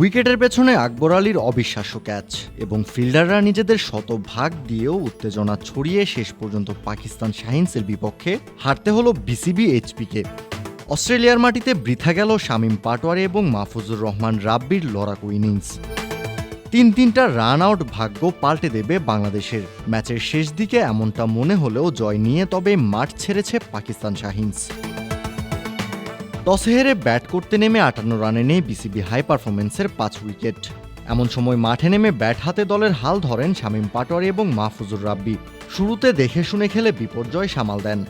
উইকেটের পেছনে আকবর আলীর অবিশ্বাস্য ক্যাচ এবং ফিল্ডাররা নিজেদের শতভাগ দিয়েও উত্তেজনা ছড়িয়ে শেষ পর্যন্ত পাকিস্তান শাহিনসের বিপক্ষে হারতে হলো বিসিবি এইচপিকে। অস্ট্রেলিয়ার মাটিতে বৃথা গেল শামীম পাটোয়ারি এবং মাহফুজুর রহমান রাব্বির লড়াকু ইনিংস তিন তিনটা রান আউট ভাগ্য পাল্টে দেবে বাংলাদেশের। ম্যাচের শেষ দিকে এমনটা মনে হলেও জয় নিয়ে তবে মাঠ ছেড়েছে পাকিস্তান শাহিনস। টসে হেরে ব্যাট করতে নেমে আটান্ন রানে নেই বিসিবি হাই পারফরমেন্সের পাঁচ উইকেট। এমন সময় মাঠে নেমে ব্যাট হাতে দলের হাল ধরেন শামীম পাটোয়ারি এবং মাহফুজুর রাব্বি। শুরুতে দেখে শুনে খেলে বিপর্যয় সামাল দেন।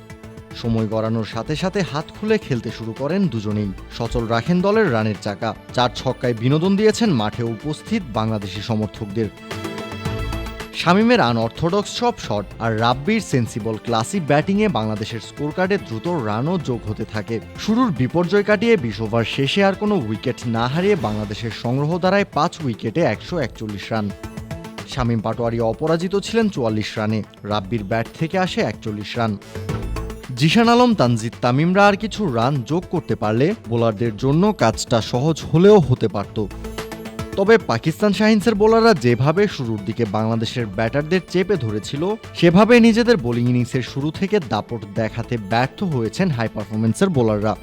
সময় গড়ানোর সাথে সাথে হাত খুলে খেলতে শুরু করেন দুজনেই। সচল রাখেন দলের রানের চাকা। চার ছক্কায় বিনোদন দিয়েছেন মাঠে উপস্থিত বাংলাদেশি সমর্থকদের। শামিমের আনঅর্থোডক্স সব শট আর রাব্বির সেন্সিবল ক্লাসি ব্যাটিংয়ে বাংলাদেশের স্কোর কার্ডে দ্রুত রানও যোগ হতে থাকে। শুরুর বিপর্যয় কাটিয়ে বিশ ওভার শেষে আর কোনো উইকেট না হারিয়ে বাংলাদেশের সংগ্রহ দ্বারায় পাঁচ উইকেটে একশো একচল্লিশ রান। শামীম পাটোয়ারি অপরাজিত ছিলেন চুয়াল্লিশ রানে, রাব্বির ব্যাট থেকে আসে একচল্লিশ রান। জিশান আলম, তানজিদ তামিমরা আর কিছু রান যোগ করতে পারলে বোলারদের জন্য কাজটা সহজ হলেও হতে পারত। তবে পাকিস্তান শাহিনসের বোলাররা যেভাবে শুরুর দিকে বাংলাদেশের ব্যাটারদের চেপে ধরেছিল, সেভাবে নিজেদের বোলিং ইনিংসের শুরু থেকে দাপট দেখাতে ব্যর্থ হয়েছেন হাই পারফরমেন্সের বোলাররা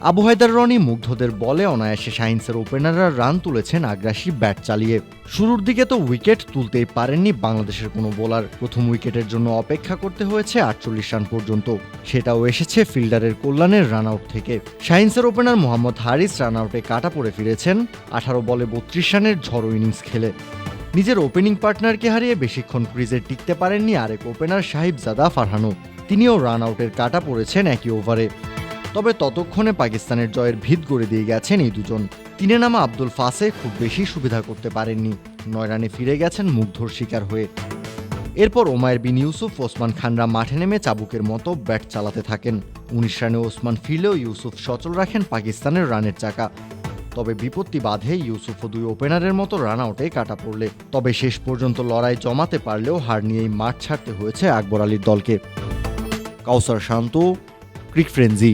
আবু হায়দার রনি মুগ্ধদের বলে, অনায়াসে শাহিনসের ওপেনাররা রান তুলেছেন আগ্রাসী ব্যাট চালিয়ে। শুরুর দিকে তো উইকেট তুলতেই পারেননি বাংলাদেশের কোনো বোলার। প্রথম উইকেটের জন্য অপেক্ষা করতে হয়েছে আটচল্লিশ রান পর্যন্ত। সেটাও এসেছে ফিল্ডারের কল্যাণের রান আউট থেকে। শাহিনসের ওপেনার মোহাম্মদ হারিস রান আউটে কাটা পড়ে ফিরেছেন। আঠারো বলে বত্রিশ রানের ঝড়ো ইনিংস খেলে। নিজের ওপেনিং পার্টনারকে হারিয়ে বেশিক্ষণ ক্রিজে টিকতে পারেননি আরেক ওপেনার সাহিবজাদা ফারহানো। তিনিও রান আউটের কাটা পড়েছেন একই ওভারে। তবে ততক্ষণে পাকিস্তানের জয়ের ভিত গড়ে দিয়ে গেছেন এই দুজন। তিনে নামা আব্দুল ফাসে খুব বেশি সুবিধা করতে পারেননি। নয় রানে ফিরে গেছেন মুগ্ধর শিকার হয়ে। এরপর ওমায়ের বিন ইউসুফ, ওসমান খানরা মাঠে নেমে চাবুকের মতো ব্যাট চালাতে থাকেন। উনিশ রানে ওসমান ফিরলেও ইউসুফ সচল রাখেন পাকিস্তানের রানের চাকা। তবে বিপত্তি বাধে ইউসুফ ও দুই ওপেনারের মতো রান আউটে কাটা পড়লে। তবে শেষ পর্যন্ত লড়াই জমাতে পারলেও হার নিয়েই মাঠ ছাড়তে হয়েছে আকবর আলীর দলকে। কাউসার শান্ত, ক্রিক ফ্রেঞ্জি